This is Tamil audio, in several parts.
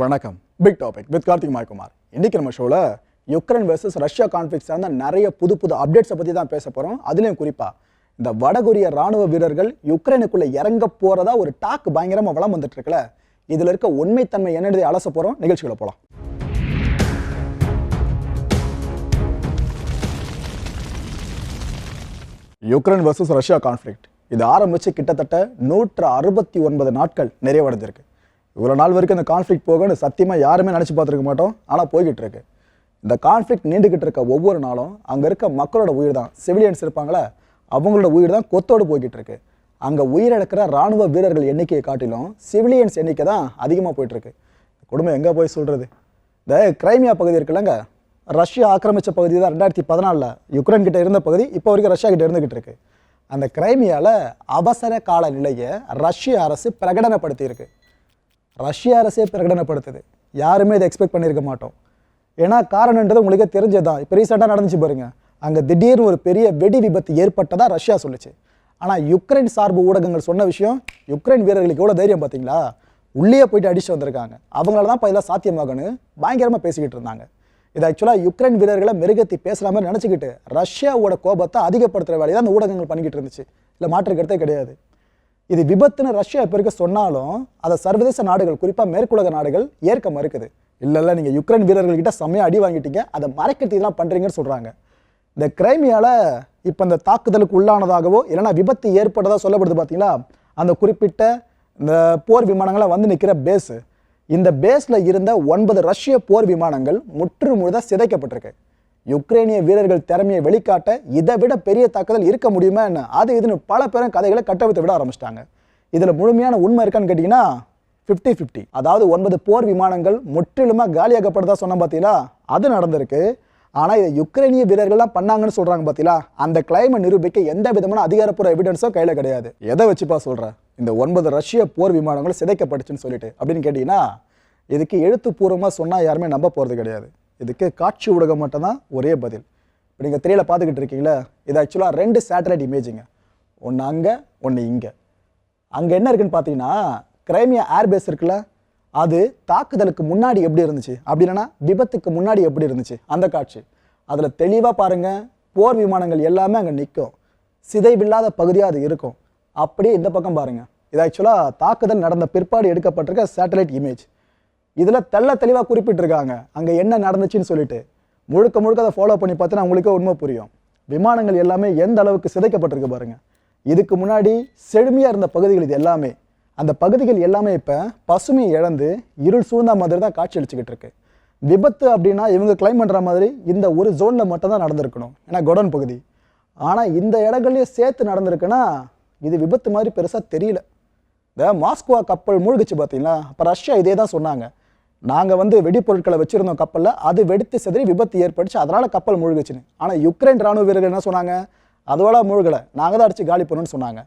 வணக்கம். பிக் டாபிக் வித் கார்த்திக் மாய்குமார். இன்னைக்கு நம்ம ஷோவில் யுக்ரைன் வெர்சஸ் ரஷ்யா கான்ஃப்ளிக் சார்ந்த நிறைய புது புது அப்டேட்ஸை பற்றி தான் பேச போகிறோம் அதுலேயும் குறிப்பாக இந்த வடகொரிய ராணுவ வீரர்கள் யுக்ரைனுக்குள்ளே இறங்க போகிறதா ஒரு டாக் பயங்கரமாக வளம் வந்துட்டு இதில் இருக்க உண்மைத்தன்மை என்னதை அலச போகிறோம் நிகழ்ச்சிகளை போகலாம் யுக்ரைன் வர்சஸ் ரஷ்யா கான்ஃப்ளிக்ட் இது ஆரம்பித்து கிட்டத்தட்ட நூற்று அறுபத்தி ஒன்பது நாட்கள் நிறைவடைஞ்சிருக்கு இவ்வளோ நாள் வரைக்கும் இந்த கான்ஃப்ளிக் போகன்னு சத்தியமாக யாருமே நினச்சி பார்த்துருக்க மாட்டோம். ஆனால் போய்கிட்டு இருக்கு. இந்த கான்ஃப்ளிக் நீண்டுக்கிட்டு இருக்க ஒவ்வொரு நாளும் அங்கே இருக்க மக்களோட உயிர் தான். சிவிலியன்ஸ் இருப்பாங்களே அவங்களோட உயிர் தான் கொத்தோடு போய்கிட்டு இருக்கு. அங்கே உயிரிழக்கிற ராணுவ வீரர்கள் எண்ணிக்கையை காட்டிலும் சிவிலியன்ஸ் எண்ணிக்கை தான் அதிகமாக போயிட்டுருக்கு குடும்பம் கொடுமை எங்கே போய் சொல்கிறது இந்த கிரைமியா பகுதி இருக்குல்லங்க ரஷ்யா ஆக்கிரமித்த பகுதி தான் ரெண்டாயிரத்தி பதினாலில். யுக்ரைன் கிட்ட இருந்த பகுதி இப்போ வரைக்கும் ரஷ்யா கிட்ட இருந்துகிட்டு இருக்கு. அந்த கிரைமியாவில் அவசர கால நிலையை ரஷ்ய அரசு பிரகடனப்படுத்தியிருக்கு ரஷ்ய அரசே பிரகடனப்படுத்துது. யாருமே இதை எக்ஸ்பெக்ட் பண்ணியிருக்க மாட்டோம். ஏன்னா காரணன்றது உங்களுக்கே தெரிஞ்சதான் இப்போ ரீசெண்டாக நடந்துச்சு பாருங்க. அங்கே திடீர்னு ஒரு பெரிய வெடி விபத்து ஏற்பட்டதாக ரஷ்யா சொல்லுச்சு. ஆனால் யுக்ரைன் சார்பு ஊடகங்கள் சொன்ன விஷயம் யுக்ரைன் வீரர்களுக்கு எவ்வளோ தைரியம் பார்த்தீங்களா உள்ளே போயிட்டு அடிச்சு வந்திருக்காங்க. அவங்களால தான் இப்போ இதெல்லாம் சாத்தியமாகன்னு பயங்கரமாக பேசிக்கிட்டு இருந்தாங்க. இது ஆக்சுவலாக யுக்ரைன் வீரர்களை மெருகத்தி பேசுகிற மாதிரி நினச்சிக்கிட்டு ரஷ்யாவோட கோபத்தை அதிகப்படுத்துகிற வேலையை தான் அந்த ஊடகங்கள் பண்ணிக்கிட்டு இருந்துச்சு. இல்லை மாற்று கருத்தே கிடையாது. இது விபத்துன்னு ரஷ்யா இப்போ இருக்க சொன்னாலும் அதை சர்வதேச நாடுகள் குறிப்பாக மேற்குலக நாடுகள் ஏற்க மறுக்குது. இல்லை இல்லை நீங்கள் யுக்ரைன் வீரர்கள்கிட்ட செம்மையாக அடி வாங்கிட்டீங்க அதை மறைக்கிறதுலாம் பண்ணுறீங்கன்னு சொல்கிறாங்க இந்த கிரைமியால் இப்போ இந்த தாக்குதலுக்கு உள்ளானதாகவோ இல்லைன்னா விபத்து ஏற்பட்டதாக சொல்லப்படுது பார்த்தீங்களா அந்த குறிப்பிட்ட இந்த போர் விமானங்களாக வந்து நிற்கிற பேஸு இந்த பேஸில் இருந்த ஒன்பது ரஷ்ய போர் விமானங்கள் முற்று முழுதாக சிதைக்கப்பட்டிருக்கு. யுக்ரைனிய வீரர்கள் திறமையை வெளிக்காட்ட இதை விட பெரிய தாக்குதல் இருக்க முடியுமா என்ன? அது இதுன்னு பல பேரும் கதைகளை கட்டவித்து விட ஆரம்பிச்சிட்டாங்க. இதில் முழுமையான உண்மை இருக்கான்னு கேட்டிங்கன்னா ஃபிஃப்டி ஃபிஃப்டி அதாவது ஒன்பது போர் விமானங்கள் முற்றிலுமாக காலியாக்கப்படுதா சொன்னோம் பார்த்தீங்களா அது நடந்திருக்கு. ஆனால் இதை யுக்ரைனிய வீரர்கள்லாம் பண்ணாங்கன்னு சொல்கிறாங்க பார்த்தீங்களா அந்த கிளைமை நிரூபிக்க எந்த விதமான அதிகாரப்பூர்வ எவிடன்ஸும் கையில் கிடையாது. எதை வச்சுப்பா சொல்கிறேன் இந்த ஒன்பது ரஷ்ய போர் விமானங்கள் சிதைக்கப்பட்டுச்சுன்னு சொல்லிட்டு. அப்படின்னு கேட்டிங்கன்னா இதுக்கு எழுத்துப்பூர்வமாக சொன்னால் யாருமே நம்ப போகிறது கிடையாது. இதுக்கு காட்சி ஊடகம் மட்டும்தான் ஒரே பதில். இப்போ நீங்கள் திரையில் பார்த்துக்கிட்டு இருக்கீங்களா இது ஆக்சுவலாக ரெண்டு சேட்டலைட் இமேஜுங்க ஒன்று அங்கே ஒன்று இங்கே. அங்கே என்ன இருக்குன்னு பார்த்தீங்கன்னா கிரைமியா ஏர்பேஸ் இருக்குல்ல அது தாக்குதலுக்கு முன்னாடி எப்படி இருந்துச்சு? அப்படி இல்லைன்னா விபத்துக்கு முன்னாடி எப்படி இருந்துச்சு? அந்த காட்சி. அதில் தெளிவாக பாருங்கள் போர் விமானங்கள் எல்லாமே அங்கே நிற்கும் சிதைவில்லாத பகுதியாக அது இருக்கும். அப்படியே இந்த பக்கம் பாருங்கள் இது ஆக்சுவலாக தாக்குதல் நடந்த பிற்பாடு எடுக்கப்பட்டிருக்க சேட்டலைட் இமேஜ் இதில் தெள்ள தெளிவாக குறிப்பிட்டிருக்காங்க. அங்கே என்ன நடந்துச்சுன்னு சொல்லிட்டு. முழுக்க முழுக்க அதை ஃபாலோ பண்ணி பார்த்தீங்கன்னா உங்களுக்கே உண்மை புரியும். விமானங்கள் எல்லாமே எந்த அளவுக்கு சிதைக்கப்பட்டிருக்கு பாருங்கள் இதுக்கு முன்னாடி செழுமையாக இருந்த பகுதிகள் இது எல்லாமே. அந்த பகுதிகள் எல்லாமே இப்போ பசுமையை இழந்து இருள் சூழ்ந்த மாதிரி தான் காட்சி அளிச்சுக்கிட்டு இருக்கு. விபத்து அப்படின்னா இவங்க கிளைம் பண்ணுற மாதிரி இந்த ஒரு ஜோனில் மட்டும் தான் நடந்திருக்கணும். ஏன்னா கொடன் பகுதி. ஆனால் இந்த இடங்கள்லயும் சேர்த்து நடந்திருக்குன்னா இது விபத்து மாதிரி பெருசாக தெரியல. இந்த மாஸ்கோவா கப்பல் மூழ்கிச்சு பார்த்தீங்களா? அப்போ ரஷ்யா இதே தான் சொன்னாங்க. நாங்கள் வந்து வெடிப்பொருட்களை வச்சுருந்தோம் கப்பலில் அது வெடித்து சிதறி விபத்து ஏற்பட்டுச்சு. அதனால் கப்பல் மூழ்கிச்சுன்னு. ஆனால் யுக்ரைன் ராணுவ வீரர்கள் என்ன சொன்னாங்க? அதோட மூழ்கலை. நாங்கள் தான் அடித்து காலி பண்ணணும்னு சொன்னாங்க.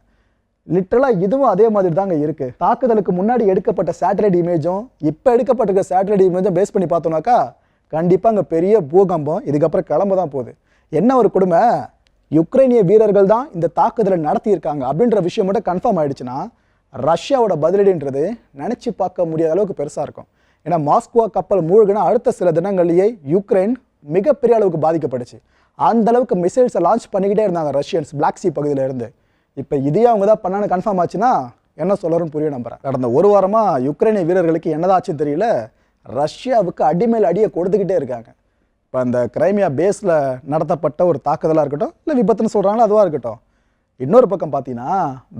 லிட்டரலாக இதுவும் அதே மாதிரி தாங்க இருக்குது தாக்குதலுக்கு முன்னாடி எடுக்கப்பட்ட சேட்டலைட் இமேஜும் இப்போ எடுக்கப்பட்டிருக்க சேட்டலைட் இமேஜும் பேஸ் பண்ணி பார்த்தோம்னாக்கா கண்டிப்பாக அங்கே பெரிய பூகம்பம் இதுக்கப்புறம் கிளம்ப தான் போகுது. என்ன ஒரு கொடுமை? யுக்ரைனிய வீரர்கள் தான் இந்த தாக்குதலை நடத்தியிருக்காங்க அப்படின்ற விஷயம் மட்டும் கன்ஃபார்ம் ஆயிடுச்சுன்னா ரஷ்யாவோட பதிலடின்றது நினச்சி பார்க்க முடியாத அளவுக்கு பெருசாக இருக்கும். ஏன்னா மாஸ்கோவா கப்பல் மூழ்கினா அடுத்த சில தினங்கள்லேயே யுக்ரைன் மிகப்பெரிய அளவுக்கு பாதிக்கப்பட்டுச்சு. அந்த அளவுக்கு மிசைல்ஸை லான்ச் பண்ணிக்கிட்டே இருந்தாங்க ரஷ்யன்ஸ் பிளாக் சி பகுதியிலேருந்து. இப்போ இதே அவங்க தான் பண்ணான்னு கன்ஃபார்ம் ஆச்சுன்னா என்ன சொல்லறோம்னு புரிய நம்புறேன். கடந்த ஒரு வாரமாக யுக்ரைனிய வீரர்களுக்கு என்னதாச்சுன்னு தெரியல ரஷ்யாவுக்கு அடிமேல் அடியை கொடுத்துக்கிட்டே இருக்காங்க. இப்போ அந்த கிரைமியா பேஸில் நடத்தப்பட்ட ஒரு தாக்குதலாக இருக்கட்டும் இல்லை விபத்துன்னு சொல்கிறாங்களோ அதுவாக இருக்கட்டும். இன்னொரு பக்கம் பார்த்தீங்கன்னா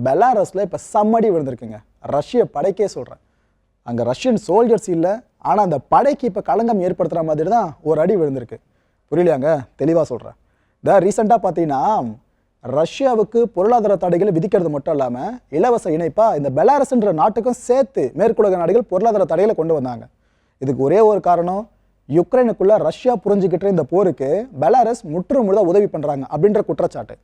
பெலாரஸில் இப்போ சம்மடி விழுந்திருக்குங்க. ரஷ்ய படைக்கே சொல்கிறேன் அங்கே ரஷ்யன் சோல்ஜர்ஸ் இல்லை ஆனால் அந்த படைக்கு இப்போ களங்கம் ஏற்படுத்துகிற மாதிரி தான் ஒரு அடி விழுந்திருக்கு. புரியலையாங்க தெளிவாக சொல்கிறேன் த ரீசெண்டாக பார்த்தீங்கன்னா ரஷ்யாவுக்கு பொருளாதார தடைகளை விதிக்கிறது மட்டும் இல்லாமல் இலவச இணைப்பாக இந்த பெலாரஸ்ன்ற நாட்டுக்கும் சேர்த்து மேற்குலக நாடுகள் பொருளாதார தடைகளை கொண்டு வந்தாங்க. இதுக்கு ஒரே ஒரு காரணம் யுக்ரைனுக்குள்ளே ரஷ்யா புரிஞ்சுக்கிட்ட இந்த போருக்கு பெலாரஸ் முற்று முழுதாக உதவி பண்ணுறாங்க அப்படின்ற குற்றச்சாட்டு.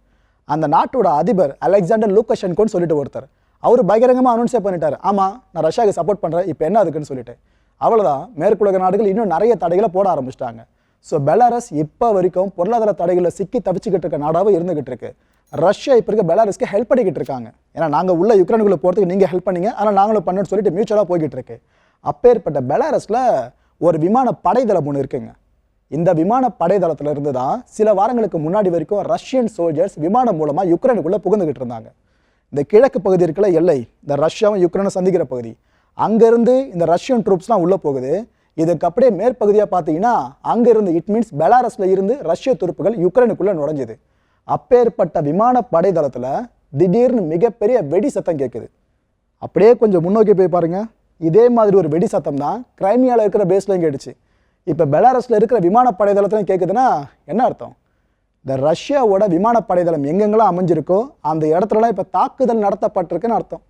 அந்த நாட்டோட அதிபர் அலெக்சாண்டர் லூக்கஷன்கோன்னு சொல்லிட்டு ஒருத்தர். அவர் பகிரங்கமாக அனௌன்ஸே பண்ணிட்டார். ஆமாம் நான் ரஷ்யாவுக்கு சப்போர்ட் பண்ணுறேன் இப்போ என்ன அதுக்குன்னு சொல்லிட்டு. அவ்வளோதான் மேற்குலக நாடுகள் இன்னும் நிறைய தடைகளை போட ஆரம்பிச்சிட்டாங்க. ஸோ பெலாரஸ் இப்போ வரைக்கும் பொருளாதார தடைகளில் சிக்கி தவிச்சிக்கிட்டு இருக்க நாடாகவும் இருந்துகிட்டு இருக்கு. ரஷ்யா இப்போ இருக்க பெலாரஸ்க்கு ஹெல்ப் பண்ணிக்கிட்டு இருக்காங்க. ஏன்னா நாங்கள் உள்ள யுக்ரைனுக்குள்ள போகிறதுக்கு நீங்கள் ஹெல்ப் பண்ணீங்க ஆனால் நாங்களும் பண்ணணும்னு சொல்லிட்டு மியூச்சுவலாக போய்கிட்டு இருக்கு. அப்பேற்பட்ட பெலாரஸில் ஒரு விமான படைதளம் ஒன்று இருக்குங்க. இந்த விமான படைதளத்துல இருந்து தான் சில வாரங்களுக்கு முன்னாடி வரைக்கும் ரஷ்யன் சோல்ஜர்ஸ் விமானம் மூலமாக யுக்ரைனுக்குள்ளே புகுந்துகிட்டு இருந்தாங்க. இந்த கிழக்கு பகுதி இருக்குல்ல எல்லை இந்த ரஷ்யாவும் யுக்ரைனும் சந்திக்கிற பகுதி அங்கேருந்து இந்த ரஷ்யன் ட்ரூப்ஸ்லாம் உள்ளே போகுது. இதுக்கு அப்படியே மேற்பகுதியாக பார்த்தீங்கன்னா அங்கேருந்து இட் மீன்ஸ் பெலாரஸில் இருந்து ரஷ்ய துருப்புகள் யுக்ரைனுக்குள்ளே நுழைஞ்சுது. அப்பேற்பட்ட விமான படைதளத்தில் திடீர்னு மிகப்பெரிய வெடி சத்தம் கேட்குது. அப்படியே கொஞ்சம் முன்னோக்கி போய் பாருங்கள் இதே மாதிரி ஒரு வெடி சத்தம் தான் கிரைமியாவில் இருக்கிற பேஸ்லையும் கேட்டுச்சு. இப்போ பெலாரஸில் இருக்கிற விமான படைதளத்துலையும் கேட்குதுன்னா என்ன அர்த்தம்? இந்த ரஷ்யாவோட விமானப்படைதளம் எங்கெங்கெல்லாம் அமைஞ்சிருக்கோ அந்த இடத்துலலாம் இப்போ தாக்குதல் நடத்தப்பட்டிருக்குன்னு அர்த்தம்.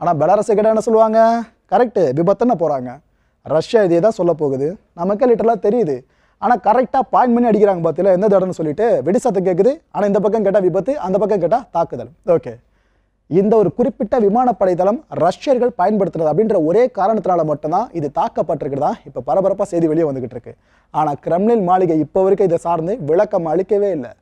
ஆனால் பெலாரஸை கிட்ட என்ன சொல்லுவாங்க? கரெக்டு விபத்துன்னு போகிறாங்க ரஷ்யா இதே தான் சொல்ல போகுது. நமக்கு லிட்டரலாக தெரியுது. ஆனால் கரெக்டாக பாயிண்ட் பண்ணி அடிக்கிறாங்க பார்த்தீங்களா எந்த இடம்னு சொல்லிட்டு வெடி சத்தம் கேட்குது ஆனால் இந்த பக்கம் கேட்டால் விபத்து அந்த பக்கம் கேட்டால் தாக்குதல். ஓகே இந்த ஒரு குறிப்பிட்ட விமானப்படை தளம் ரஷ்யர்கள் பயன்படுத்துறது அப்படின்ற ஒரே காரணத்தினால மட்டும்தான் இது தாக்கப்பட்டிருக்கிறதா? இப்போ பரபரப்பாக செய்தி வெளியே வந்துகிட்டு இருக்கு. ஆனால் கிரெம்லின் மாளிகை இப்போ வரைக்கும் இதை சார்ந்து விளக்கம் அளிக்கவே இல்லை.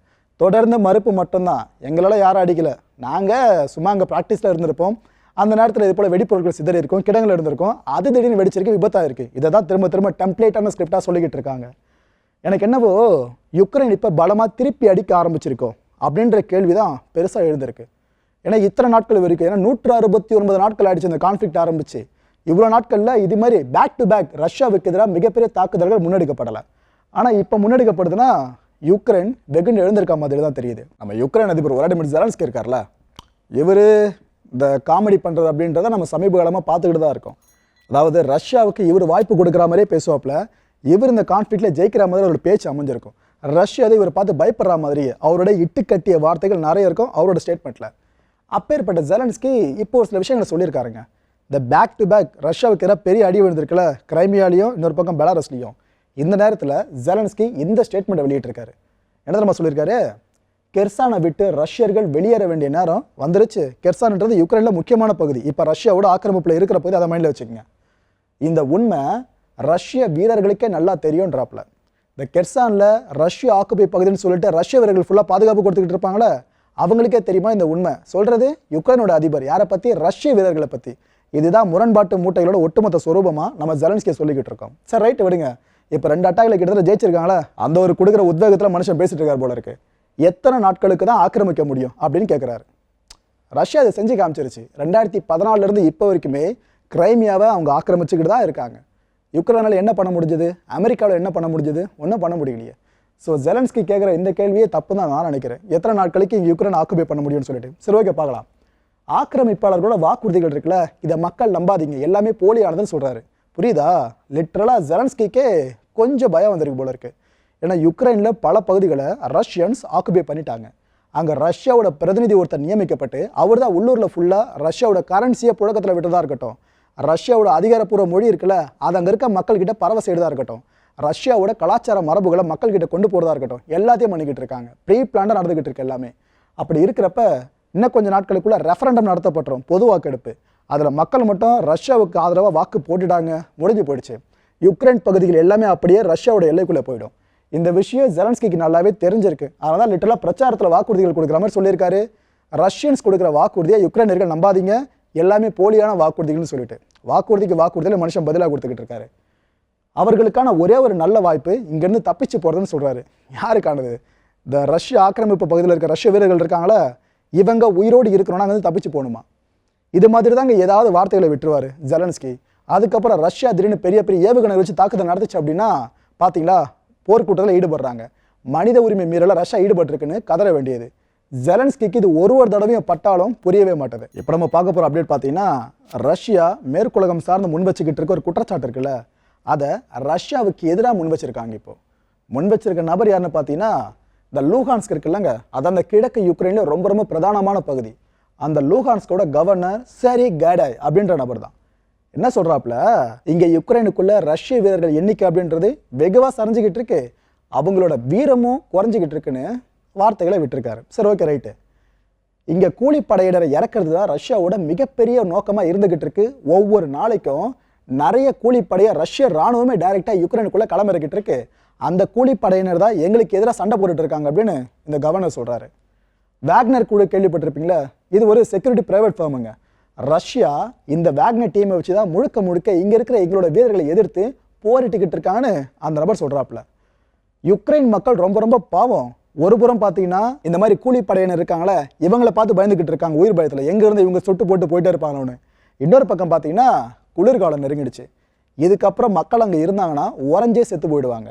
தொடர்ந்து மறுப்பு மட்டும்தான். எங்களால் யாரும் அடிக்கல. நாங்கள் சும்மா அங்கே ப்ராக்டிஸில் இருந்திருப்போம். அந்த நேரத்தில் இது போல் வெடிப்பொருட்கள் சிதறி இருக்கும் கிடங்கள் இருந்திருக்கும். அது திடீர்னு வெடிச்சிருக்கு விபத்தாக இருக்குது இதை தான் திரும்ப திரும்ப டெம்ப்ளேட்டான ஸ்கிரிப்டாக சொல்லிக்கிட்டு இருக்காங்க. எனக்கு என்னவோ யுக்ரைன் இப்போ பலமாக திருப்பி அடிக்க ஆரம்பிச்சிருக்கோம் அப்படின்ற கேள்வி தான் பெருசாக எழுந்திருக்கு. ஏன்னா இத்தனை நாட்கள் வரைக்கும் ஏன்னா நூற்று அறுபத்தி ஒன்பது நாட்கள் ஆயிடுச்சு இந்த கான்ஃப்ளிக்ட் ஆரம்பிச்சு. இவ்வளோ நாட்களில் இது மாதிரி பேக் டு பேக் ரஷ்யாவுக்கு எதிராக மிகப்பெரிய தாக்குதல்கள் முன்னெடுக்கப்படலை. ஆனால் இப்போ முன்னெடுக்கப்படுதுன்னா யுக்ரைன் வெகுண்டு எழுந்திருக்க மாதிரி தான் தெரியுது. நம்ம யுக்ரைன் அதிபர் விளாடிமிர் ஜெலன்ஸ்கி இருக்கார்ல இவர் இந்த காமெடி பண்ணுறது அப்படின்றத நம்ம சமீப காலமாக பார்த்துக்கிட்டு தான் இருக்கோம். அதாவது ரஷ்யாவுக்கு இவர் வாய்ப்பு கொடுக்குற மாதிரியே பேசுவாப்புல இவர் இந்த கான்ஃப்ளிக்டில் ஜெயிக்கிற மாதிரி ஒரு பேச்சு அமைஞ்சிருக்கும். ரஷ்யா அதை இவர் பார்த்து பயப்படுற மாதிரி அவரோட இட்டு கட்டிய வார்த்தைகள் நிறைய இருக்கும் அவரோட ஸ்டேட்மெண்ட்டில் அப்பேற்பட்ட ஜெலன்ஸ்கி இப்போ ஒரு சில விஷயங்களை சொல்லியிருக்காருங்க. இந்த பேக் டு பேக் ரஷ்யாவுக்கு எதிராக பெரிய அடி விழுந்திருக்குல்ல கிரைமியாலையும் இன்னொரு பக்கம் பெலாரஸ்லையும். இந்த நேரத்தில் ஜெலன்ஸ்கி இந்த ஸ்டேட்மெண்ட்டை வெளியிட்டிருக்காரு. என்ன தெரியுமா சொல்லியிருக்காரு? கெர்சானை விட்டு ரஷ்யர்கள் வெளியேற வேண்டிய நேரம் வந்துருச்சு. கெர்சான்ன்றது யுக்ரைனில் முக்கியமான பகுதி. இப்போ ரஷ்யாவோட ஆக்கிரமிப்பில் இருக்கிற போது அதை மைண்டில் வச்சுக்கோங்க. இந்த உண்மை ரஷ்ய வீரர்களுக்கே நல்லா தெரியும்ன்றாப்புல. இந்த கெர்சானில் ரஷ்ய ஆக்குபை பகுதின்னு சொல்லிட்டு ரஷ்ய வீரர்கள் ஃபுல்லாக பாதுகாப்பு கொடுத்துக்கிட்டு இருப்பாங்களே அவங்களுக்கே தெரியுமா இந்த உண்மை? சொல்கிறது யுக்ரைனோட அதிபர். யாரை பற்றி ரஷ்ய வீரர்களை பற்றி இதுதான் முரண்பாட்டு மூட்டைகளோட ஒட்டுமொத்த ஸ்வரூபமாக நம்ம ஜெலன்ஸ்கியை சொல்லிக்கிட்டு இருக்கோம். சார் ரைட்டு விடுங்க. இப்போ ரெண்டு அட்டாக்ல கிட்டத்தட்ட ஜெயிச்சிருக்காங்களா? அந்த ஒரு கொடுக்குற உத்வேகத்தில் மனுஷன் பேசிட்டு இருக்கார் போல இருக்கு. எத்தனை நாட்களுக்கு தான் ஆக்கிரமிக்க முடியும் அப்படின்னு கேட்குறாரு ரஷ்யா அதை செஞ்சு காமிச்சிருச்சு. ரெண்டாயிரத்தி பதினாலிருந்து இப்போ வரைக்குமே கிரைமியாவை அவங்க ஆக்கிரமிச்சுக்கிட்டு தான் இருக்காங்க. யுக்ரைனால் என்ன பண்ண முடிஞ்சது? அமெரிக்காவில் என்ன பண்ண முடிஞ்சது? ஒன்றும் பண்ண முடியலையே. ஸோ ஜெலன்ஸ்கி கேட்குற இந்த கேள்வியே தப்பு தான் நான் நினைக்கிறேன். எத்தனை நாட்களுக்கு இங்கே யுக்ரைன் ஆக்குபை பண்ண முடியும்னு சொல்லிட்டு. சரி ஓகே பார்க்கலாம். ஆக்கிரமிப்பாளர்களோட வாக்குறுதிகள் இருக்குல்ல இதை மக்கள் நம்பாதீங்க. எல்லாமே போலியானதுன்னு சொல்கிறாரு புரியுதா? லிட்ரலாக ஜெலன்ஸ்கிக்கே கொஞ்சம் பயம் வந்திருக்கு போல இருக்குது ஏன்னா யுக்ரைனில் பல பகுதிகளை ரஷ்யன்ஸ் ஆக்குபை பண்ணிட்டாங்க. அங்கே ரஷ்யாவோட பிரதிநிதி ஒருத்தர் நியமிக்கப்பட்டு அவர் தான் உள்ளூரில் ஃபுல்லாக ரஷ்யாவோட கரன்சியை புழக்கத்தில் விட்டதாக இருக்கட்டும். ரஷ்யாவோட அதிகாரப்பூர்வ மொழி இருக்குல்ல அது அங்கே இருக்க மக்கள்கிட்ட பரவ செய்யறதா இருக்கட்டும். ரஷ்யாவோட கலாச்சார மரபுகளை மக்கள்கிட்ட கொண்டு போகிறதா இருக்கட்டும் எல்லாத்தையும் பண்ணிக்கிட்டு இருக்காங்க. ப்ரீ பிளான்டாக நடந்துக்கிட்டு இருக்கு எல்லாமே. அப்படி இருக்கிறப்ப இன்னும் கொஞ்சம் நாட்களுக்குள்ளே ரெஃபரண்டம் நடத்தப்பட்டுரும் பொது வாக்கெடுப்பு. அதில் மக்கள் மட்டும் ரஷ்யாவுக்கு ஆதரவாக வாக்கு போட்டுட்டாங்க முடிஞ்சு போயிடுச்சு. யுக்ரைன் பகுதிகள் எல்லாமே அப்படியே ரஷ்யாவோட எல்லைக்குள்ளே போயிடும். இந்த விஷயம் ஜெலன்ஸ்கிக்கு நல்லாவே தெரிஞ்சிருக்கு. அதனால தான் லிட்டலாக பிரச்சாரத்தில் வாக்குறுதிகள் கொடுக்குற மாதிரி சொல்லியிருக்காரு. ரஷ்யன்ஸ் கொடுக்குற வாக்குறுதியை யுக்ரைனர்கள் நம்பாதீங்க. எல்லாமே போலியான வாக்குறுதிகள்னு சொல்லிட்டு. வாக்குறுதிக்கு வாக்குறுதியில் மனுஷன் பதிலாக கொடுத்துக்கிட்டு இருக்காரு. அவர்களுக்கான ஒரே ஒரு நல்ல வாய்ப்பு இங்கேருந்து தப்பிச்சு போகிறதுன்னு சொல்கிறாரு யாருக்கானது? இந்த ரஷ்ய ஆக்கிரமிப்பு பகுதியில் இருக்க ரஷ்ய வீரர்கள் இருக்காங்களா இவங்க உயிரோடு இருக்கணும்னா அங்கேருந்து தப்பிச்சு போகணுமா? இது மாதிரி தாங்க ஏதாவது வார்த்தைகளை விட்டுருவார் ஜெலன்ஸ்கி. அதுக்கப்புறம் ரஷ்யா திடீர்னு பெரிய பெரிய ஏவுகணை வச்சு தாக்குதல் நடந்துச்சு அப்படின்னா பார்த்தீங்களா போர்க்கூட்டத்தில் ஈடுபடுறாங்க. மனித உரிமை மீறல ரஷ்யா ஈடுபட்டிருக்குன்னு கதற வேண்டியது. ஜெலன்ஸ்கிக்கு இது ஒரு ஒரு தடவையும் பட்டாலும் புரியவே மாட்டது. இப்போ நம்ம பார்க்க போகிற அப்டேட் பார்த்தீங்கன்னா ரஷ்யா மேற்குலகம் சார்ந்து முன் வச்சுக்கிட்டு இருக்க ஒரு குற்றச்சாட்டு இருக்குல்ல அதை ரஷ்யாவுக்கு எதிராக முன் வச்சிருக்காங்க இப்போ. முன் வச்சிருக்க நபர் யாருன்னு பார்த்தீங்கன்னா இந்த லூஹான்ஸ்க் இருக்குல்லங்க. அது அந்த கிழக்கு யுக்ரைனில் ரொம்ப ரொம்ப பிரதானமான பகுதி. அந்த லூஹான்ஸ்கோட கவர்னர் சரி கேடாய் அப்படின்ற நபர் தான். என்ன சொல்கிறாப்புல இங்கே யுக்ரைனுக்குள்ளே ரஷ்ய வீரர்கள் எண்ணிக்கை அப்படின்றது வெகுவாக சரிஞ்சுக்கிட்டு இருக்கு. அவங்களோட வீரமும் குறைஞ்சிக்கிட்டு இருக்குன்னு வார்த்தைகளை விட்டிருக்காரு. சரி ஓகே ரைட்டு இங்கே கூலிப்படையினரை இறக்குறது தான் ரஷ்யாவோட மிகப்பெரிய நோக்கமாக இருந்துக்கிட்டு இருக்கு. ஒவ்வொரு நாளைக்கும் நிறைய கூலிப்படையை ரஷ்ய ராணுவமே டைரெக்டாக யுக்ரைனுக்குள்ளே களமிறக்கிட்டு இருக்கு. அந்த கூலிப்படையினர் தான் எங்களுக்கு எதிராக சண்டை போட்டுட்டு இருக்காங்க அப்படின்னு இந்த கவர்னர் சொல்கிறாரு வேக்னர் குழு கேள்விப்பட்டிருப்பீங்களா? இது ஒரு செக்யூரிட்டி ப்ரைவேட் ஃபார்முங்க ரஷ்யா இந்த வேக்னர் டீமை வச்சு தான் முழுக்க முழுக்க இங்கே இருக்கிற எங்களோட வீரர்களை எதிர்த்து போரிட்டுக்கிட்டு இருக்கான்னு அந்த நபர் சொல்கிறாப்புல யுக்ரைன் மக்கள் ரொம்ப ரொம்ப பாவம். ஒரு புறம் பார்த்தீங்கன்னா இந்த மாதிரி கூலிப்படையினர் இருக்காங்களே இவங்களை பார்த்து பயந்துக்கிட்டு இருக்காங்க உயிர் பயத்தில். எங்கேருந்து இவங்க சுட்டு போட்டு போயிட்டே இருப்பாங்கன்னு இன்னொரு பக்கம் பார்த்தீங்கன்னா குளிர்காலம் நெருங்கிடுச்சு. இதுக்கப்புறம் மக்கள் அங்கே இருந்தாங்கன்னா உறைஞ்சே செத்து போயிடுவாங்க.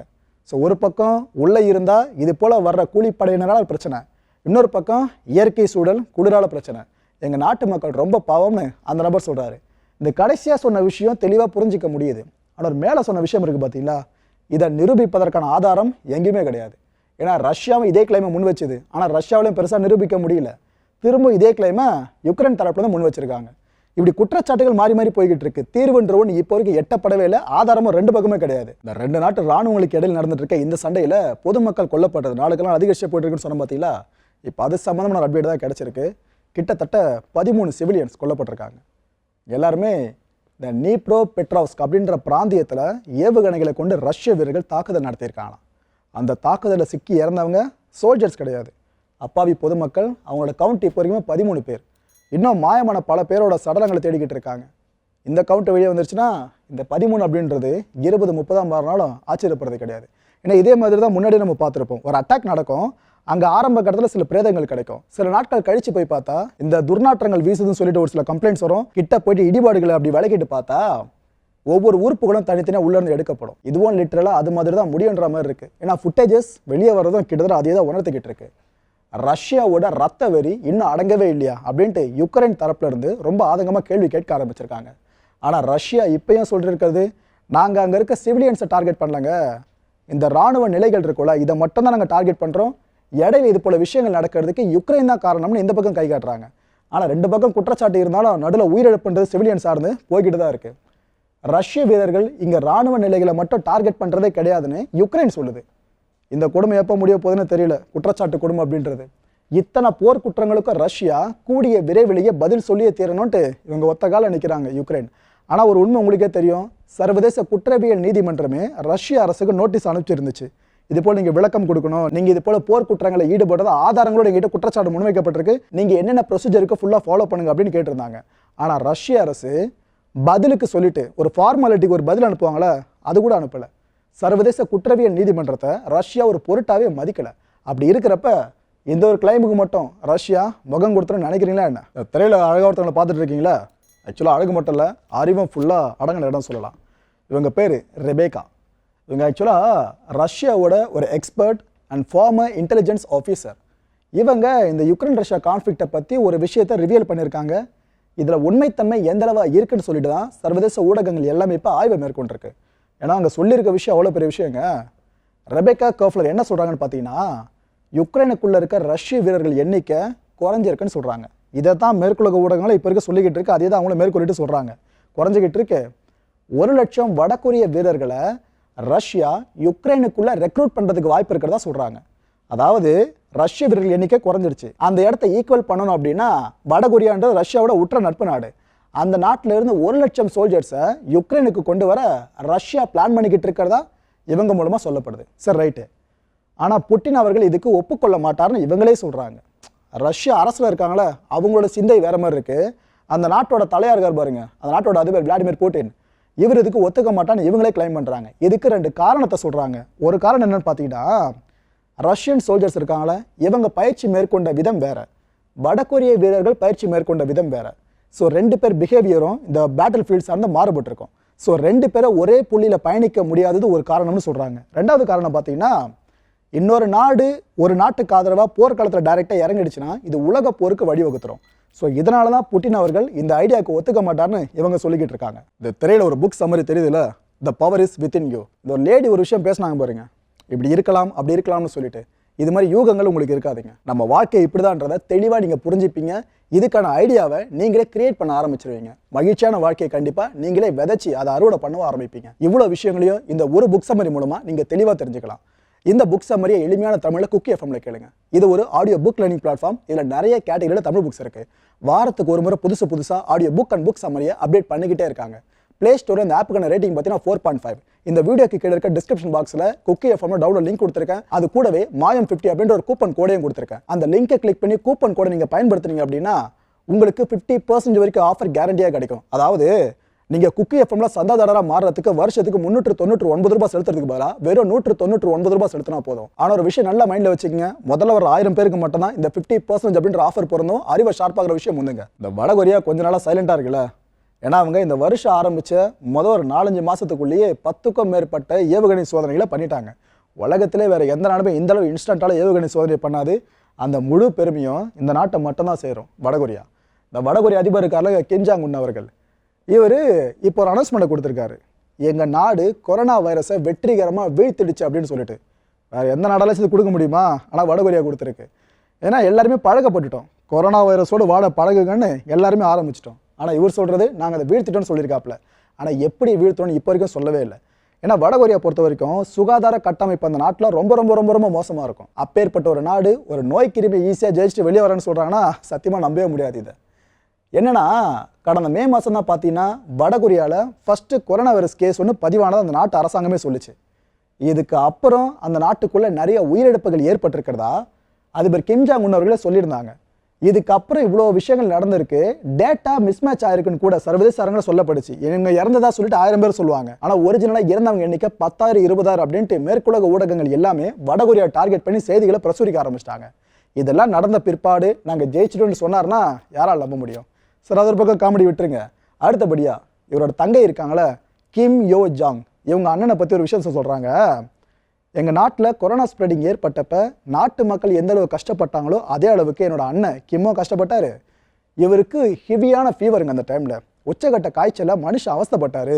ஸோ ஒரு பக்கம் உள்ளே இருந்தால் இது போல் வர்ற கூலிப்படையினரால் பிரச்சனை. இன்னொரு பக்கம் இயற்கை சூழல் குளிரால பிரச்சனை. எங்கள் நாட்டு மக்கள் ரொம்ப பாவம்னு அந்த நபர் சொல்கிறாரு இந்த கடைசியாக சொன்ன விஷயம் தெளிவாக புரிஞ்சிக்க முடியுது. ஆனால் மேலே சொன்ன விஷயம் இருக்குது பார்த்தீங்களா இதை நிரூபிப்பதற்கான ஆதாரம் எங்கேயுமே கிடையாது. ஏன்னா ரஷ்யாவும் இதே கிளைமை முன் வச்சுது. ஆனால் ரஷ்யாவிலையும் பெருசாக நிரூபிக்க முடியல. திரும்ப இதே கிளைமை யுக்ரைன் தரப்புல தான் முன் வச்சிருக்காங்க. இப்படி குற்றச்சாட்டுகள் மாறி மாறி போய்கிட்டு இருக்கு தீர்வுன்ற ஒன்று இப்போ வரைக்கும் எட்டப்படவே இல்லை. ஆதாரமும் ரெண்டு பக்கமே கிடையாது. இந்த ரெண்டு நாட்டு ராணுவங்களுக்கு இடையில் நடந்துட்டு இருக்க இந்த சண்டையில் பொதுமக்கள் கொல்லப்பட்டது நாளுக்கெல்லாம் அதிகரிச்சு போயிட்டு சொன்ன பார்த்தீங்களா இப்போ அது சம்மந்தமான அப்டேட் தான் கிடச்சிருக்கு. கிட்டத்தட்ட பதிமூணு சிவிலியன்ஸ் கொல்லப்பட்டிருக்காங்க. எல்லாருமே இந்த நீப்ரோ பெட்ராவ்ஸ்க் அப்படின்ற பிராந்தியத்தில் ஏவுகணைகளை கொண்டு ரஷ்ய வீரர்கள் தாக்குதல் நடத்தியிருக்காங்களாம். அந்த தாக்குதலில் சிக்கி இறந்தவங்க சோல்ஜர்ஸ் கிடையாது. அப்பாவி பொதுமக்கள் அவங்களோட கவுண்ட் இப்போ வரைக்கும் பதிமூணு பேர். இன்னும் மாயமான பல பேரோட சடலங்களை தேடிக்கிட்டு இருக்காங்க. இந்த கவுண்ட் வெளியே வந்துருச்சுன்னா இந்த பதிமூணு அப்படின்றது இருபது முப்பதாம் மாறினாலும் ஆச்சரியப்படுறது கிடையாது. ஏன்னா இதே மாதிரி தான் முன்னாடி நம்ம பார்த்துருப்போம். ஒரு அட்டாக் நடக்கும். அங்கே ஆரம்ப கட்டத்தில் சில பிரேதங்கள் கிடைக்கும். சில நாட்கள் கழிச்சு போய் பார்த்தா இந்த துர்நாற்றங்கள் வீசுதுன்னு சொல்லிட்டு ஒரு சில கம்ப்ளைண்ட்ஸ் வரும். கிட்ட போயிட்டு இடிபாடுகளை அப்படி விளக்கிட்டு பார்த்தா ஒவ்வொரு உறுப்புகளும் தனித்தனியாக உள்ளேருந்து எடுக்கப்படும். இதுவும் லிட்டரலாக அது மாதிரி தான் முடியுன்ற மாதிரி இருக்குது ஏன்னா ஃபுட்டேஜஸ் வெளியே வர்றதும் கிட்டத்தட்ட அதே தான் உணர்த்திக்கிட்டு இருக்குது ரஷ்யாவோட ரத்த வெறி இன்னும் அடங்கவே இல்லையா அப்படின்ட்டு யுக்ரைன் தரப்புல இருந்து ரொம்ப ஆதங்கமாக கேள்வி கேட்க ஆரம்பிச்சிருக்காங்க. ஆனால் ரஷ்யா இப்பயும் சொல்லியிருக்கிறது நாங்கள் அங்கே இருக்க சிவிலியன்ஸை டார்கெட் பண்ணலங்க. இந்த ராணுவ நிலைகள் இருக்குல்ல இதை மட்டும் தான் நாங்கள் டார்கெட் பண்ணுறோம் இடையில இது போல விஷயங்கள் நடக்கிறதுக்கு யுக்ரைன் தான் காரணம்னு இந்த பக்கம் கை காட்டுறாங்க. ஆனால் ரெண்டு பக்கம் குற்றச்சாட்டு இருந்தாலும் நடுவில் உயிரிழப்புன்றது சிவிலியன் சார்ந்து போய்கிட்டு தான் இருக்குது ரஷ்ய வீரர்கள் இங்கே ராணுவ நிலைகளை மட்டும் டார்கெட் பண்ணுறதே கிடையாதுன்னு யுக்ரைன் சொல்லுது. இந்த கொடுமை எப்போ முடிய போகுதுன்னு தெரியல. குற்றச்சாட்டு கொடுமை அப்படின்றது. இத்தனை போர் குற்றங்களுக்கும் ரஷ்யா கூடிய விரைவிலேயே பதில் சொல்லியே தீரணும்ட்டு இவங்க ஒத்த கால நிற்கிறாங்க யுக்ரைன். ஆனால் ஒரு உண்மை உங்களுக்கே தெரியும். சர்வதேச குற்றவியல் நீதிமன்றமே ரஷ்ய அரசுக்கு நோட்டீஸ் அனுப்பிச்சிருந்துச்சு. இது போல் நீங்கள் விளக்கம் கொடுக்கணும். நீங்கள் இது போல் போர் குற்றங்களை ஈடுபடுறது ஆதாரங்களோட எங்கிட்ட குற்றச்சாட்டு முன்வைக்கப்பட்டிருக்கு. நீங்கள் என்னென்ன ப்ரொசீஜருக்கு ஃபுல்லாக ஃபாலோ பண்ணுங்க அப்படின்னு கேட்டிருந்தாங்க. ஆனால் ரஷ்ய அரசு பதிலுக்கு சொல்லிட்டு ஒரு ஃபார்மாலிட்டிக்கு ஒரு பதில் அனுப்புவாங்களே? அது கூட அனுப்பலை. சர்வதேச குற்றவியல் நீதிமன்றத்தை ரஷ்யா ஒரு பொருட்டாவே மதிக்கல. அப்படி இருக்கிறப்ப இந்த ஒரு கிளைமுக்கு மட்டும் ரஷ்யா முகம் கொடுத்துருன்னு நினைக்கிறீங்களா என்ன? இந்த திரையில ஒருத்தவங்களை பார்த்துட்டு இருக்கீங்களா? ஆக்சுவலாக அழகு மட்டும் இல்லை அறிவும் ஃபுல்லாக அடங்கின இடம் சொல்லலாம். இவங்க பேர் ரெபேகா இவங்க ஆக்சுவலாக ரஷ்யாவோட ஒரு expert and former intelligence officer இவங்க இந்த யுக்ரைன் ரஷ்யா கான்ஃப்ளிக்ட்டை பற்றி ஒரு விஷயத்தை ரிவியல் பண்ணியிருக்காங்க. இதில் உண்மைத்தன்மை எந்த இருக்குன்னு சொல்லிட்டு தான் சர்வதேச ஊடகங்கள் எல்லாமே இப்போ ஆய்வை மேற்கொண்டிருக்கு. ஏன்னா அங்கே சொல்லியிருக்க விஷயம் அவ்வளோ பெரிய விஷயங்க. ரெபேக்கா கர்ஃப்லர் என்ன சொல்கிறாங்கன்னு பார்த்தீங்கன்னா யுக்ரைனுக்குள்ளே இருக்க ரஷ்ய வீரர்கள் எண்ணிக்கை குறைஞ்சிருக்குன்னு சொல்கிறாங்க இதை தான் மேற்குலக ஊடகங்களை இப்போ இருக்க சொல்லிக்கிட்டு இருக்கு அதே தான் அவங்களும் மேற்கொள்ளிட்டு சொல்கிறாங்க குறைஞ்சிக்கிட்டு இருக்கு. ஒரு லட்சம் வடகொரிய வீரர்களை ரஷ்யா யுக்ரைனுக்குள்ளே ரெக்ரூட் பண்ணுறதுக்கு வாய்ப்பு இருக்கிறதா சொல்கிறாங்க அதாவது ரஷ்ய வீரர்கள் எண்ணிக்கை குறைஞ்சிருச்சு. அந்த இடத்த ஈக்குவல் பண்ணணும் அப்படின்னா வடகொரியான்றது ரஷ்யாவோட உற்ற நட்பு நாடு. அந்த நாட்டில் இருந்து ஒரு லட்சம் சோல்ஜர்ஸை யுக்ரைனுக்கு கொண்டு வர ரஷ்யா பிளான் பண்ணிக்கிட்டு இருக்கிறதா இவங்க மூலமாக சொல்லப்படுது. சரி ரைட்டு ஆனால் புட்டின் அவர்கள் இதுக்கு ஒப்புக்கொள்ள மாட்டார்னு இவங்களே சொல்கிறாங்க ரஷ்ய அரசில் இருக்காங்களே அவங்களோட சிந்தை வேற மாதிரி இருக்குது அந்த நாட்டோட தலையா இருக்கார் பாருங்க? அந்த நாட்டோட அதிபர் விளாடிமிர் புட்டின் இவர் இதுக்கு ஒத்துக்க மாட்டான்னு இவங்களே கிளைம் பண்ணுறாங்க இதுக்கு ரெண்டு காரணத்தை சொல்கிறாங்க ஒரு காரணம் என்னன்னு பார்த்தீங்கன்னா ரஷ்யன் சோல்ஜர்ஸ் இருக்காங்களே இவங்க பயிற்சி மேற்கொண்ட விதம் வேறு. வடகொரிய வீரர்கள் பயிற்சி மேற்கொண்ட விதம் வேறு. ஸோ ரெண்டு பேர் பிஹேவியரும் இந்த பேட்டில் ஃபீல்ட் சார்ந்து மாறுபட்டிருக்கும். ஸோ ரெண்டு பேரை ஒரே புள்ளியில் பயணிக்க முடியாதது ஒரு காரணம்னு சொல்கிறாங்க ரெண்டாவது காரணம் பார்த்தீங்கன்னா இன்னொரு நாடு ஒரு நாட்டுக்கு ஆதரவாக போர்க்களத்தில் டைரெக்டாக இறங்கிடுச்சுன்னா இது உலக போருக்கு வழிவகுத்துரும். ஸோ இதனால தான் புட்டின் அவர்கள் இந்த ஐடியாவுக்கு ஒத்துக்க மாட்டார்னு இவங்க சொல்லிக்கிட்டு இருக்காங்க. இந்த திரையில் ஒரு புக் சம்மரி தெரியுதுல? The power is within you இந்த ஒரு லேடி ஒரு விஷயம் பேசினாங்க பாருங்க. இப்படி இருக்கலாம் அப்படி இருக்கலாம்னு சொல்லிட்டு. இது மாதிரி யூகங்கள் உங்களுக்கு இருக்காதுங்க. நம்ம வாழ்க்கை இப்படிதான்றதை தெளிவாக நீங்கள் புரிஞ்சுப்பீங்க. இதுக்கான ஐடியாவை நீங்களே கிரியேட் பண்ண ஆரம்பிச்சிருவீங்க. மகிழ்ச்சியான வாழ்க்கையை கண்டிப்பாக நீங்களே விதைச்சி அதை அறுவடை பண்ண ஆரம்பிப்பீங்க. இவ்வளோ விஷயங்களையும் இந்த ஒரு புக் சம்மரி மூலமாக நீங்கள் தெளிவாக தெரிஞ்சுக்கலாம். இந்த புக் சம்மரியை எளிமையான தமிழில் குக்கி எஃப்எம்ல கேளுங்க. இது ஒரு ஆடியோ புக் லேர்னிங் பிளாட்ஃபார்ம் இதில் நிறைய கேட்டகரியில் தமிழ் புக்ஸ் இருக்குது வாரத்துக்கு ஒரு முறை புதுசு புதுசாக ஆடியோ புக் அண்ட் புக் சம்மரியை அப்டேட் பண்ணிக்கிட்டே இருக்காங்க. ப்ளே ஸ்டோர் இந்த ஆப்புக்கான ரேட்டிங் பார்த்தீங்கன்னா ஃபோர் பாயிண்ட் ஃபைவ் இந்த வீடியோக்கு கீழே இருக்க டிஸ்கிரிப்ஷன் பாக்ஸில் குக்கி எஃப்எம்ல டவுன்லோட் லிங்க் கொடுத்துருக்கேன். அது கூடவே மாயம் ஃபிஃப்டி அப்படின்ற ஒரு கூப்பன் கோடையும் கொடுத்துருக்கேன். அந்த லிங்கை கிளிக் பண்ணி கூப்பன் கோடை நீங்கள் பயன்படுத்துனீங்க அப்படின்னா உங்களுக்கு ஃபிஃப்டி பர்சன்ட் வரைக்கும் ஆஃபர் கேரண்டியாக கிடைக்கும். அதாவது நீங்கள் குக்கி எஃப்எம்ல சந்தாதாரராக மாறுறதுக்கு வருஷத்துக்கு முந்நூற்று தொண்ணூற்று ஒன்பது ரூபாய் செலுத்துறதுக்கு பதிலாக வெறும் நூற்று தொண்ணூற்று ஒன்பது ரூபாய் செலுத்தினா போதும். ஆனால் ஒரு விஷயம் நல்லா மைண்டில் வச்சுக்கோங்க. முதல்ல ஒரு ஆயிரம் பேருக்கு மட்டும் தான் இந்த ஃபிஃப்டி பர்சன்ட் அப்படின்ற ஆஃபர் பிறந்தும் அறிவை ஷார்ப்பாகிற விஷயம் முந்துங்க இந்த வடகொரியா கொஞ்ச நாளாக சைலண்டாக இருக்குல்ல? ஏன்னா அவங்க இந்த வருஷம் ஆரம்பிச்ச முதல் ஒரு நாலஞ்சு மாதத்துக்குள்ளேயே பத்துக்கும் மேற்பட்ட ஏவுகணை சோதனைகளை பண்ணிட்டாங்க. உலகத்திலே வேறு எந்த நாடுமே இந்தளவு இன்ஸ்டண்ட்டால் ஏவுகணை சோதனை பண்ணாது. அந்த முழு பெருமையும் இந்த நாட்டை மட்டும்தான் சேரும். வடகொரியா. இந்த வடகொரிய அதிபர் இருக்கார்ல கிம்ஜாங் உன் அவர்கள். இவர் இப்போ ஒரு அனௌன்ஸ்மெண்ட் கொடுத்துருக்காரு. எங்கள் நாடு கொரோனா வைரஸை வெற்றிகரமாக வீழ்த்திடுச்சு அப்படின்னு சொல்லிட்டு. வேறு எந்த நாடாலும் இது கொடுக்க முடியுமா? ஆனால் வடகொரியா கொடுத்துருக்கு. ஏன்னா எல்லாருமே பழக்கப்பட்டுட்டோம். கொரோனா வைரஸோடு வாட பழகுங்கன்னு எல்லாருமே ஆரம்பிச்சிட்டோம். ஆனால் இவர் சொல்கிறது நாங்கள் அதை வீழ்த்திட்டோம்னு சொல்லியிருக்காப்புல. ஆனால் எப்படி வீழ்த்தோம்னு இப்போ வரைக்கும் சொல்லவே இல்லை. ஏன்னா வடகொரியா பொறுத்த வரைக்கும் சுகாதார கட்டமைப்பு அந்த நாட்டில் ரொம்ப ரொம்ப ரொம்ப ரொம்ப மோசமாக இருக்கும். அப்பேற்பட்ட ஒரு நாடு ஒரு நோய் கிருமி ஈஸியாக ஜெயிச்சுட்டு வெளியே வரேன்னு சொல்கிறாங்கன்னா சத்தியமாக நம்பவே முடியாது இதை. என்னென்னா கடந்த மே மாதம் தான் பார்த்தீங்கன்னா வடகொரியாவில் ஃபஸ்ட்டு கொரோனா வைரஸ் கேஸ் ஒன்று பதிவானது அந்த நாட்டு அரசாங்கமே சொல்லுச்சு. இதுக்கு அப்புறம் அந்த நாட்டுக்குள்ளே நிறைய உயிரிழப்புகள் ஏற்பட்டிருக்கிறதா? அதிபர் கிம்ஜாங் உன்னவர்களே சொல்லியிருந்தாங்க. இதுக்கப்புறம் இவ்வளோ விஷயங்கள் நடந்திருக்கு. டேட்டா மிஸ்மேட்ச் ஆயிருக்குன்னு கூட சர்வதேச அரங்கில் சொல்லப்படுச்சு. இவங்க இறந்ததா சொல்லிட்டு ஆயிரம் பேர் சொல்லுவாங்க. ஆனால் ஒரிஜினலாக இறந்தவங்க எண்ணிக்கை பத்தாயிரம் இருபதாயிரம் அப்படின்ட்டு மேற்குலக ஊடகங்கள் எல்லாமே வடகொரியா டார்கெட் பண்ணி செய்திகளை பிரசுரிக்க ஆரம்பிச்சிட்டாங்க. இதெல்லாம் நடந்த பிற்பாடு நாங்கள் ஜெயிச்சிட்டோம்னு சொன்னார்னா யாரால் நம்ப முடியும்? சார் அது ஒரு பக்கம் காமெடி விட்டுருங்க. அடுத்தபடியா இவரோட தங்கை இருக்காங்களே கிம் யோ ஜாங் இவங்க அண்ணனை பற்றி ஒரு விஷயம் சொல்கிறாங்க எங்கள் நாட்டில் கொரோனா ஸ்ப்ரெடிங் ஏற்பட்டப்ப நாட்டு மக்கள் எந்த அளவு கஷ்டப்பட்டாங்களோ அதே அளவுக்கு என்னோட அண்ணன் கிம்மோ கஷ்டப்பட்டார். இவருக்கு ஹெவியான ஃபீவருங்க அந்த டைமில் உச்சகட்ட காய்ச்சலில் மனுஷன் அவஸ்தப்பட்டார்.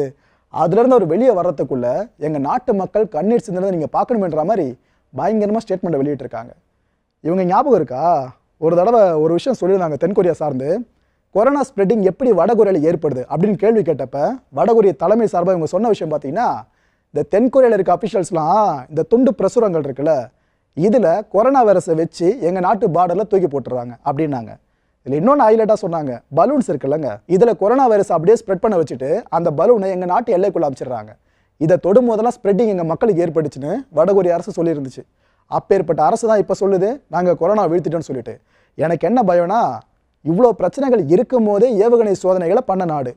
அதுலேருந்து அவர் வெளியே வர்றதுக்குள்ளே எங்கள் நாட்டு மக்கள் கண்ணீர் சிந்தனை நீங்கள் பார்க்கணுமென்ற மாதிரி பயங்கரமாக ஸ்டேட்மெண்ட்டை வெளியிட்டிருக்காங்க. இவங்க ஞாபகம் இருக்கா? ஒரு தடவை ஒரு விஷயம் சொல்லியிருந்தாங்க தென்கொரியா சார்ந்து. கொரோனா ஸ்ப்ரெட்டிங் எப்படி வடகொரியாவில் ஏற்படுது அப்படின்னு கேள்வி கேட்டப்ப வடகொரிய தலைமை சார்பாக இவங்க சொன்ன விஷயம் பார்த்தீங்கன்னா இந்த தென்கொரியாவில் இருக்க அஃபிஷியல்ஸ்லாம் இந்த துண்டு பிரசுரங்கள் இருக்குல்ல இதில் கொரோனா வைரஸை வச்சு எங்கள் நாட்டு பார்டரில் தூக்கி போட்டுறாங்க அப்படின்னாங்க. இதில் இன்னொன்று ஹைலைட்டாக சொன்னாங்க பலூன்ஸ் இருக்குல்லங்க. இதில் கொரோனா வைரஸ் அப்படியே ஸ்ப்ரெட் பண்ண வச்சுட்டு அந்த பலூனை எங்கள் நாட்டு எல்லைக்குள்ள அமைச்சிடுறாங்க. இதை தொடும் போதெல்லாம் ஸ்ப்ரெட்டிங் எங்கள் மக்களுக்கு ஏற்பட்டுச்சுன்னு வடகொரிய அரசு சொல்லியிருந்துச்சு. அப்பேற்பட்ட அரசு தான் இப்போ சொல்லுது நாங்கள் கொரோனா வீழ்த்திட்டோம்னு சொல்லிட்டு. எனக்கு என்ன பயம்னா இவ்வளோ பிரச்சனைகள் இருக்கும் போதே ஏவுகணை சோதனைகளை பண்ண நாடு.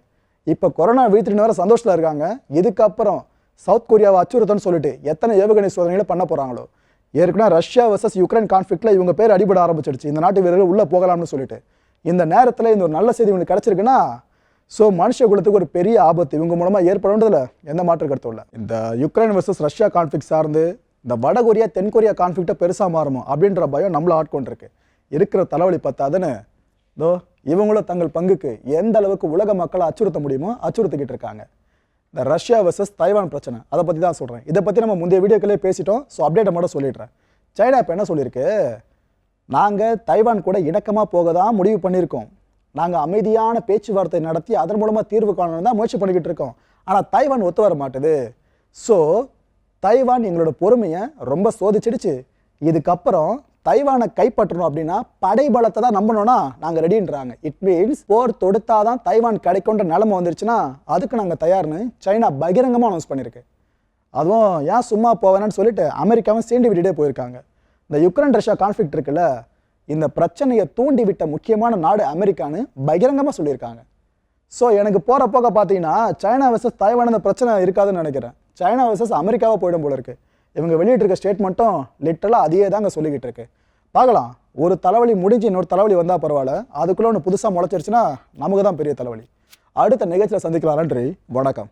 இப்போ கொரோனா வீழ்த்திட்டு வர சந்தோஷத்தில் இருக்காங்க இதுக்கப்புறம் சவுத் கொரியாவை அச்சுறுத்தன்னு சொல்லிட்டு எத்தனை ஏவுகணை சோதனைகளை பண்ண போகிறாங்களோ ஏற்கனவே ரஷ்யா வர்சஸ் யுக்ரைன் கான்ஃப்ளிக்ட்ல இவங்க பேர் அடிபட ஆரம்பிச்சிடுச்சு. இந்த நாட்டு வீரர்கள் உள்ளே போகலாம்னு சொல்லிட்டு. இந்த நேரத்தில் இந்த ஒரு நல்ல செய்தி இவங்களுக்கு கிடச்சிருக்குன்னா ஸோ மனுஷ குலத்துக்கு ஒரு பெரிய ஆபத்து. இவங்க மூலமாக ஏற்படுன்றதுல எந்த மாற்று கருத்தும் இல்லை. இந்த யுக்ரைன் வர்சஸ் ரஷ்யா கான்ஃப்ளிக் சார்ந்து இந்த வடகொரியா தென்கொரியா கான்ஃப்ளிக்ட்டை பெருசாக மாறுமோ? அப்படின்ற பயம் நம்மளை ஆட்கொண்டிருக்கு. இருக்கிற தலைவலி பத்தாதுன்னு இதோ இவங்களும் தங்கள் பங்குக்கு எந்த அளவுக்கு உலக மக்களை அச்சுறுத்த முடியுமோ அச்சுறுத்திக்கிட்டு இருக்காங்க. இந்த ரஷ்யா வர்சஸ் தைவான் பிரச்சனை. அதை பற்றி தான் சொல்கிறேன் இதை பற்றி நம்ம முந்தைய வீடியோக்களே பேசிட்டோம். ஸோ அப்டேட்டை மட்டும் சொல்லிடுறேன். சைனா இப்போ என்ன சொல்லியிருக்கு? நாங்கள் தைவான் கூட இணக்கமாக போக தான் முடிவு பண்ணியிருக்கோம். நாங்கள் அமைதியான பேச்சுவார்த்தை நடத்தி அதன் மூலமாக தீர்வு காணணும் தான் முயற்சி பண்ணிக்கிட்டு இருக்கோம். ஆனால் தைவான் ஒத்து வர மாட்டுது. ஸோ தைவான் எங்களோட பொறுமையை ரொம்ப சோதிச்சிடுச்சு. இதுக்கப்புறம் தைவானை கைப்பற்றணும் அப்படின்னா படைபலத்தை தான் நம்பணும்னா நாங்கள் ரெடின்றாங்க இட் மீன்ஸ் போர் தொடுத்தாதான் தைவான் கிடைக்குன்ற நிலைமை வந்துருச்சுன்னா அதுக்கு நாங்கள் தயார்னு சைனா பகிரங்கமாக அனௌன்ஸ் பண்ணியிருக்கு. அதுவும் ஏன் சும்மா போவேன்னு சொல்லிட்டு அமெரிக்காவும் சீண்டி விட்டுட்டே போயிருக்காங்க. இந்த யுக்ரைன் ரஷ்யா கான்ஃப்ளிக்ட் இருக்குல்ல இந்த பிரச்சனையை தூண்டி விட்ட முக்கியமான நாடு அமெரிக்கான்னு பகிரங்கமாக சொல்லியிருக்காங்க. ஸோ எனக்கு போகிற போக பார்த்தீங்கன்னா சைனா வர்சஸ் தைவான் அந்த பிரச்சனை இருக்காதுன்னு நினைக்கிறேன். சைனா வர்சஸ் அமெரிக்காவாக போயிடும் போல இருக்குது இவங்க வெளியிட்டிருக்க ஸ்டேட்மெண்ட்டும் லிட்டலாக அதையே தாங்க சொல்லிக்கிட்டு இருக்கு. பார்க்கலாம். ஒரு தலைவலி முடிஞ்சு இன்னொரு தலைவலி வந்தால் பரவாயில்ல. அதுக்குள்ளே ஒன்று புதுசாக முளைச்சிருச்சுன்னா நமக்கு தான் பெரிய தலைவலி. அடுத்த நிகழ்ச்சியில் சந்திக்கலாம் நன்றி. வணக்கம்.